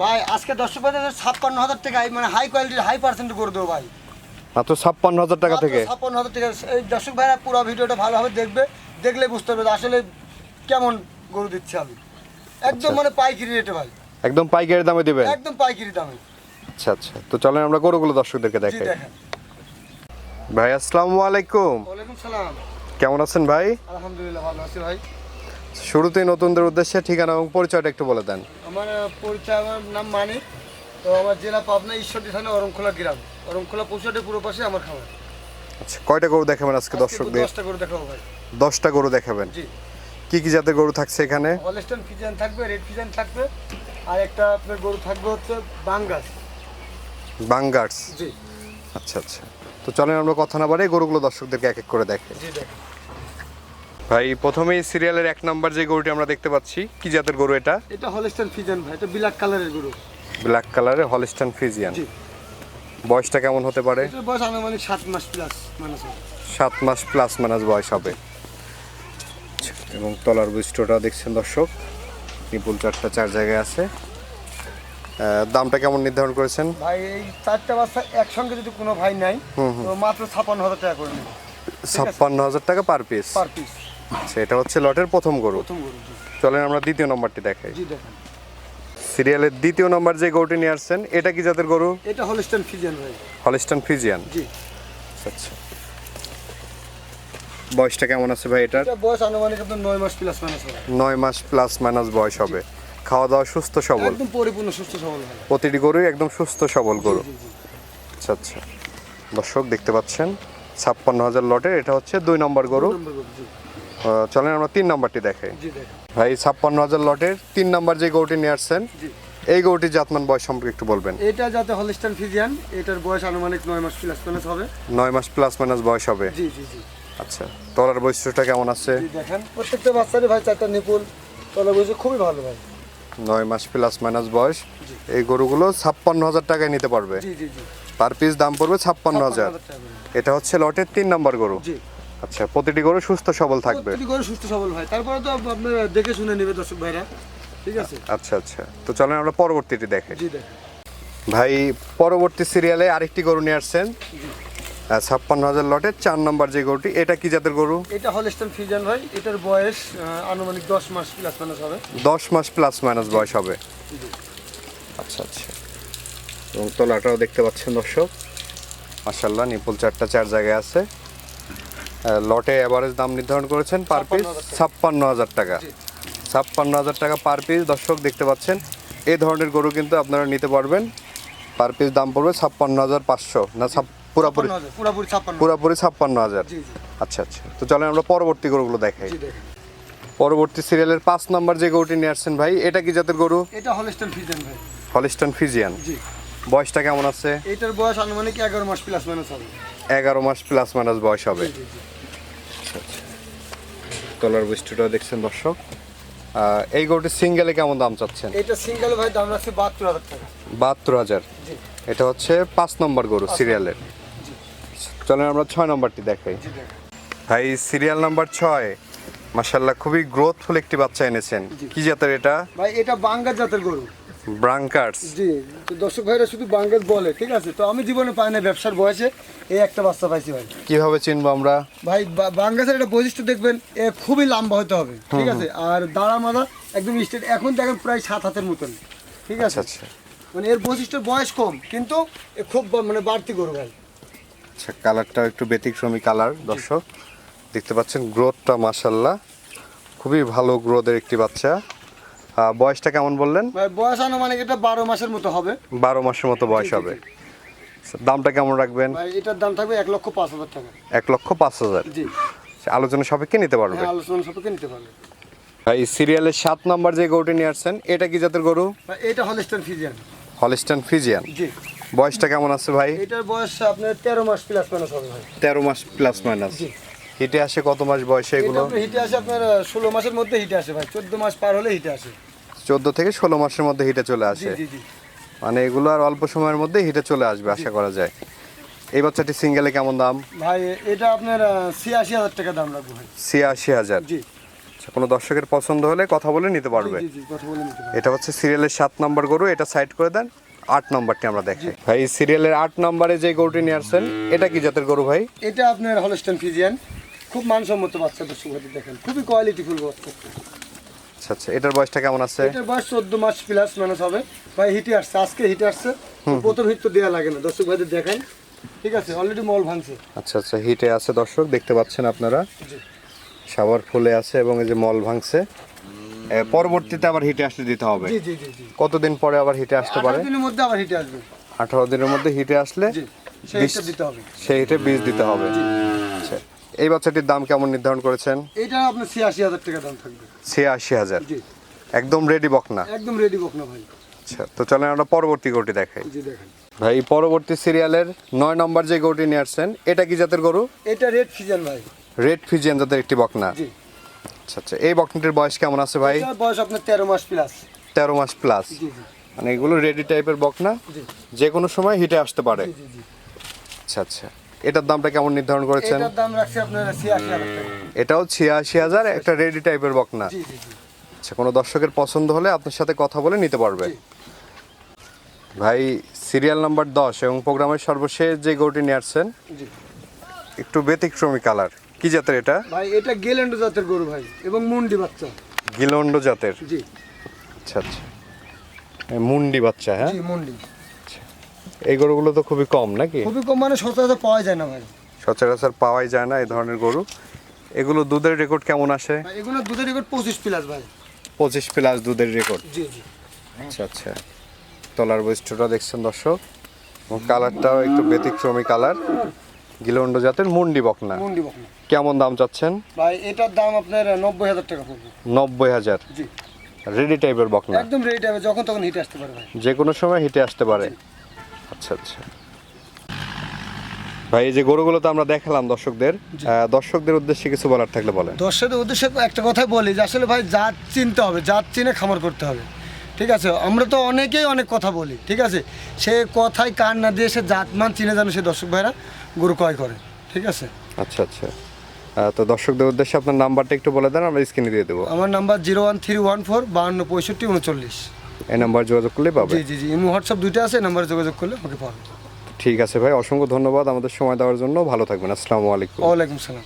ভাই আজকে দর্শক বাজারে ছাপ্পান্ন হাজার টাকা মানে হাই কোয়ালিটির হাই পার্সেন্ট করে দেবো ভাই। মাত্র ছাপ্পান্ন হাজার টাকা থেকে? ছাপ্পান্ন হাজার টাকা। এই দর্শক ভাইরা পুরো ভিডিওটা ভালোভাবে দেখবে দেখলে বুঝতে পারবে আসলে কেমন গরু দিচ্ছে আমি। একদম মানে পাইকারি রেটে ভাই। একদম পাইকারি দামে দিবেন? একদম পাইকারি দামে। আচ্ছা আচ্ছা। তো চলেন আমরা গরুগুলো দর্শকদেরকে দেখাই। ভাই আসসালামু আলাইকুম। ওয়ালাইকুম সালাম। কেমন আছেন ভাই? আলহামদুলিল্লাহ ভালো আছি ভাই। শুরুতেই নতুনদের উদ্দেশ্যে ঠিকানা এবং পরিচয়টা একটু বলে দেন। আমার পরিচয় আমার নাম মানিক। তো আমার জেলা পাবনা ঈশ্বরদী থানা অরংখোলা গ্রাম। অরংখোলা পৌঁছাটে পুরো পাশে আমার খাবার আচ্ছা কয়টা গরু দেখাবেন আজকে দর্শকদের? দশটা গরু দেখাবো ভাই। দশটা গরু দেখাবেন। জি। কি কি জাতের গরু থাকছে এখানে? হলস্টন ফিজান থাকবে রেড ফিজান থাকবে আর একটা আপনার গরু থাকবে হচ্ছে বাঙ্গাস বাঙ্গার্স জি। আচ্ছা আচ্ছা। তো চলেন আমরা কথা না বাড়ে গরুগুলো দর্শকদেরকে এক এক করে দেখে। জি দেখেন। ভাই প্রথমেই সিরিয়ালের এক নাম্বার যে গরুটি আমরা দেখতে পাচ্ছি কি জাতের গরু এটা? এটা হলস্টন ফিজান ভাই এটা ব্ল্যাক কালারের গরু। ব্ল্যাক কালারের হলিস্টান ফ্রিজিয়ান জি। বয়সটা কেমন হতে পারে? বয়স আনুমানিক সাত মাস প্লাস হবে। সাত মাস প্লাস মাইনাস বয়স হবে। এবং তলার বৈশিষ্ট্যটা দেখছেন দর্শক নিপুল চারটা চার জায়গায় আছে। দামটা কেমন নির্ধারণ করেছেন? ভাই এই চারটা বাচ্চা একসঙ্গে যদি কোনো ভাই নাই তো মাত্র ছাপান্ন হাজার টাকা করে ছাপ্পান্ন হাজার টাকা পার পিস পার পিস আচ্ছা এটা হচ্ছে লটের প্রথম গরু। চলেন আমরা দ্বিতীয় নম্বরটি দেখাই। সিরিয়ালের দ্বিতীয় নম্বর যে গরুটি নিয়ে আসছেন এটা কি জাতের গরু? এটা হলস্টন ফিজিয়ান ভাই। হলিস্টান ফ্রিজিয়ান জি। আচ্ছা বয়সটা কেমন আছে ভাই এটার? এটা বয়স আনুমানিক আপনার নয় মাস প্লাস মাইনাস হবে। নয় মাস প্লাস মাইনাস বয়স হবে। খাওয়া দাওয়া সুস্থ সবল? একদম পরিপূর্ণ সুস্থ সবল প্রতিটি গরুই একদম সুস্থ সবল গরু। আচ্ছা আচ্ছা। দর্শক দেখতে পাচ্ছেন ছাপ্পান্ন হাজার লটের এটা হচ্ছে দুই নম্বর গরু। চলেন আমরা তিন নম্বরটি দেখাই। ভাই ছাপ্পান্ন হাজার লটের তিন নম্বর যে গরুটি নিয়ে আসছেন এই গরুটির জাতমান বয়স সম্পর্কে একটু বলবেন। এটা যাতে হলস্টান ফিজিয়ান এটার বয়স আনুমানিক নয় মাস প্লাস মাইনাস হবে। নয় মাস প্লাস মাইনাস বয়স হবে। জি জি জি। আচ্ছা তলার বৈশিষ্ট্যটা কেমন আছে? দেখেন প্রত্যেকটা বাচ্চারই ভাই চারটা নিপুল তলা বয়সে খুবই ভালো ভাই। নয় মাস প্লাস মাইনাস বয়স এই গরুগুলো ছাপ্পান্ন হাজার টাকায় নিতে পারবে। পার পিস দাম পড়বে ছাপ্পান্ন হাজার। 56,000 টাকা। করে। এটা হচ্ছে লটের তিন নম্বর গরু। আচ্ছা প্রতিটি গরু সুস্থ সবল থাকবে। প্রত্যেকটি গরু সুস্থ সবল ভাই তারপরে তো আপনারা দেখে শুনে নেবে দর্শক ভাইরা। ঠিক আছে? আচ্ছা আচ্ছা। তো চলেন আমরা পরবর্তীটি দেখে। জি দেখেন। ভাই পরবর্তী সিরিয়ালে আরেকটি গরু নিয়ে আসছেন। ছাপ্পান্ন হাজার লটের চার নম্বর যে গরুটি এটা কি জাতের গরু? এটা হলস্টান ফিজিয়ান ভাই। এটার বয়স আনুমানিক দশ মাস প্লাস মাইনাস হবে। দশ মাস প্লাস মাইনাস বয়স হবে। আচ্ছা আচ্ছা। এবং তলাটাও দেখতে পাচ্ছেন দর্শক। মাসাল্লাহ নিপুল চারটা চার জায়গায় আছে। লটে অ্যাভারেজ দাম নির্ধারণ করেছেন পার পিস ছাপ্পান্ন হাজার টাকা। ছাপ্পান্ন হাজার টাকা পার পিস দর্শক দেখতে পাচ্ছেন এই ধরনের গরু কিন্তু আপনারা নিতে পারবেন। পার পিস দাম পড়বে ছাপ্পান্ন হাজার পাঁচশো। না পুরাপুরি 56,000, পুরাপুরি ছাপ্পান্ন। হাজার। আচ্ছা আচ্ছা। তো চলেন আমরা পরবর্তী গরুগুলো দেখাই। পরবর্তী সিরিয়ালের পাঁচ নম্বর যে গরুটি নিয়ে আসছেন ভাই এটা কি জাতের গরু? এটা হলস্টান ফিজিয়ান ভাই। হলিস্টন ফিজিয়ান বয়সটা কেমন আছে? এটার বয়স আনুমানিক এগারো মাস প্লাস মাইনাস হবে। এগারো মাস প্লাস মাইনাস বয়স হবে। তলার বৃষ্টিটা দেখছেন দর্শক। এই গরুটি সিঙ্গেলে কেমন দাম চাচ্ছেন? এটা সিঙ্গেল ভাই দাম রাখছে বাহাত্তর হাজার টাকা। বাহাত্তর হাজার? এটা হচ্ছে পাঁচ নম্বর গরু সিরিয়ালের। চলেন আমরা ছয় নম্বরটি দেখাই। ভাই সিরিয়াল নাম্বার ছয়। মাসাল্লাহ খুবই গ্রোথফুল একটি বাচ্চা এনেছেন। কি জাতের এটা? ভাই এটা বাঙ্গাল জাতের গরু। ব্রাঙ্কার্স জি তো দর্শক ভাইরা শুধু বাঙ্গাল বলে ঠিক আছে? তো আমি জীবনে পাই না ব্যবসার বয়সে। এই একটা বাচ্চা পাইছি ভাই। কীভাবে চিনবো আমরা? ভাই বাঙ্গাসের একটা বৈশিষ্ট্য দেখবেন এ খুবই লম্বা হতে হবে ঠিক আছে? আর দাঁড়া মাদা একদম স্টেট এখন দেখেন প্রায় সাত হাতের মতন ঠিক আছে? আচ্ছা। আচ্ছা মানে এর বৈশিষ্ট্যের বয়স কম কিন্তু এ খুব মানে বাড়তি গরু ভাই। আচ্ছা কালারটা একটু ব্যতিক্রমী কালার দর্শক। দেখতে পাচ্ছেন গ্রোথটা মাসাল্লাহ খুবই ভালো গ্রোথের একটি বাচ্চা। বয়সটা কেমন বললেন? ভাই বয়স আনুমানিক এটা বারো মাসের মতো হবে। বারো মাসের মতো বয়স হবে। আচ্ছা, দামটা কেমন রাখবেন? এটার দাম থাকবে এক লক্ষ পাঁচ হাজার টাকা। এক লক্ষ পাঁচ হাজার? জি। আচ্ছা, আলোচনা সাপেক্ষে নিতে পারবে? হ্যাঁ আলোচনা সাপেক্ষে নিতে পারবে। ভাই সিরিয়ালের সাত নম্বর যে গরুটি নিয়ে আসছেন এটা কি জাতের গরু? এটা হলস্টান ফিজিয়ান। Holstein Friesian. জি। বয়সটা কেমন আছে ভাই? এটার বয়স আপনার তেরো মাস প্লাস মাইনাস হবে ভাই। তেরো মাস প্লাস মাইনাস হিটে আসে কত মাস বয়সে এগুলো? হিটে আসে আপনার ষোলো মাসের মধ্যে হিটে আসে ভাই। চোদ্দ মাস পার হলে হিটে আসে। চোদ্দ থেকে ষোলো মাসের মধ্যে হিটে চলে আসে। জি জি। মানে এগুলো আর অল্প সময়ের মধ্যে হিটে চলে আসবে আশা করা যায়। এই বাচ্চাটি সিঙ্গেলে কেমন দাম? ভাই এটা আপনার ছিয়াশি হাজার টাকা দাম রাখব ভাই। ছিয়াশি হাজার। জি। আচ্ছা কোনো দর্শকের পছন্দ হলে কথা বলে নিতে পারবে। জি জি কথা বলে নিতে পারবে। এটা হচ্ছে সিরিয়ালের সাত নম্বর গরু এটা সাইড করে দেন আট নম্বরটি আমরা দেখি ভাই সিরিয়ালের আট নম্বরে যে গরুটি নিয়ে আসছেন এটা কি জাতের গরু ভাই? এটা আপনার হলস্টেন ফিজিয়ান খুব মানসম্মত বাচ্চা দর্শক দেখেন। খুবই কোয়ালিটিফুল বাচ্চা। আচ্ছা আচ্ছা এটার বয়সটা কেমন আছে? এটার বয়স চোদ্দ মাস প্লাস মাইনাস হবে। ভাই হিটে আসছে আজকে হিটে আসছে। প্রথম হিট তো দেওয়া লাগে না দর্শক ভাইদের দেখেন ঠিক আছে অলরেডি মল ভাঙছে। আচ্ছা আচ্ছা হিটে আছে দর্শক দেখতে পাচ্ছেন আপনারা। জি। সাবার ফুলে আছে এবং এই যে মল ভাঙছে। পরবর্তীতে আবার হিটে আসলে দিতে হবে। জি জি জি কতদিন পরে আবার হিটে আসতে পারে? আঠারো দিনের মধ্যে আবার হিটে আসবে। আঠারো দিনের মধ্যে হিটে আসলে সেই হিটটা দিতে হবে। সেই হিটে বীজ দিতে হবে। এই বাচ্চাটির দাম কেমন নির্ধারণ করেছেন? এটা আপনার ছিয়াশি হাজার টাকা দাম থাকবে। ছিয়াশি হাজার? একদম রেডি বকনা? একদম রেডি বক না ভাই। আচ্ছা তো চলেন আমরা পরবর্তী গরুটি দেখাই। জি দেখেন। ভাই পরবর্তী সিরিয়ালের নয় নম্বর যে গরুটি নিয়ে আসছেন এটা কি জাতের গরু? এটা রেড ফিজিয়ান ভাই। রেড ফিজিয়ান জাতের একটি বকনা? জি। আচ্ছা আচ্ছা এই বকনাটির বয়স কেমন আছে ভাই? বয়স আপনার তেরো মাস প্লাস তেরো মাস প্লাস মানে এগুলো রেডি টাইপের বকনা? যে কোনো সময় হিটে আসতে পারে। আচ্ছা আচ্ছা। এটার দামটা কেমন নির্ধারণ করেছেন? এটার দাম রাখছি আপনার ছিয়াশি হাজার টাকা। এটাও ছিয়াশি হাজার একটা রেডি টাইপের বকনা। জি জি জি। আচ্ছা কোনো দর্শকের পছন্দ হলে আপনার সাথে কথা বলে নিতে পারবে। ভাই সিরিয়াল নাম্বার দশ এবং প্রোগ্রামের সর্বশেষ যে গরুটি নিয়ে আসছেন জি। একটু ব্যতিক্রমী কালার। কি জাতের এটা? ভাই এটা গেলেন্ডো জাতের গরু ভাই এবং মুন্ডি বাচ্চা। গিলন্ড জাতের। জি। আচ্ছা আচ্ছা। মুন্ডি বাচ্চা হ্যাঁ? জি মুন্ডি। এই গরুগুলো তো খুবই কম নাকি? খুবই কম মানে সচরাচর পাওয়া যায় না ভাই। সচরাচর পাওয়াই যায় না এই ধরনের গরু। এগুলো দুধের রেকর্ড কেমন আসে? এগুলো দুধের রেকর্ড পঁচিশ প্লাস ভাই। পঁচিশ প্লাস দুধের রেকর্ড? জি জি। আচ্ছা আচ্ছা। তলার বৈশিষ্ট্যটা দেখছেন দর্শক। এবং কালারটাও একটু ব্যতিক্রমী কালার। গিলন্ড জাতের মুন্ডি বকনা। মুন্ডি বকনা। কেমন দাম চাচ্ছেন? ভাই এটার দাম আপনার নব্বই হাজার টাকা পড়বে। নব্বই হাজার? জি। রেডি টাইপের বকনা? একদম রেডি হবে যখন তখন হিটে আসতে পারে ভাই। যে কোনো সময় হিটে আসতে পারে। আচ্ছা আচ্ছা। ভাই এই যে গরুগুলো তো আমরা দেখালাম দর্শকদের দর্শকদের উদ্দেশ্যে কিছু বলার থাকলে বলেন। দর্শকদের উদ্দেশ্যে একটা কথাই বলি যে আসলে ভাই জাত চিনতে হবে জাত চিনে খামার করতে হবে। ঠিক আছে? আমরা তো অনেকেই অনেক কথা বলি ঠিক আছে? সে কথায় কান না দিয়ে সে জাত মান চিনে জানে সে দর্শক ভাইরা গরু ক্রয় করে ঠিক আছে? আচ্ছা আচ্ছা। তো দর্শকদের উদ্দেশ্যে আপনার নাম্বারটা একটু বলে দেন আমরা স্ক্রিনে দিয়ে দেবো। আমার number zero one three one four বাহান্ন পঁয়ষট্টি উনচল্লিশ। এই নাম্বার যোগাযোগ করলে পাবে। জি জি জি ইমো হোয়াটসঅ্যাপ দুইটা আছে নাম্বারে যোগাযোগ করলে আমাকে পাবে। ঠিক আছে ভাই অসংখ্য ধন্যবাদ আমাদের সময় দেওয়ার জন্য। ভালো থাকবেন আসসালামু আলাইকুম। ওয়ালাইকুম সালাম।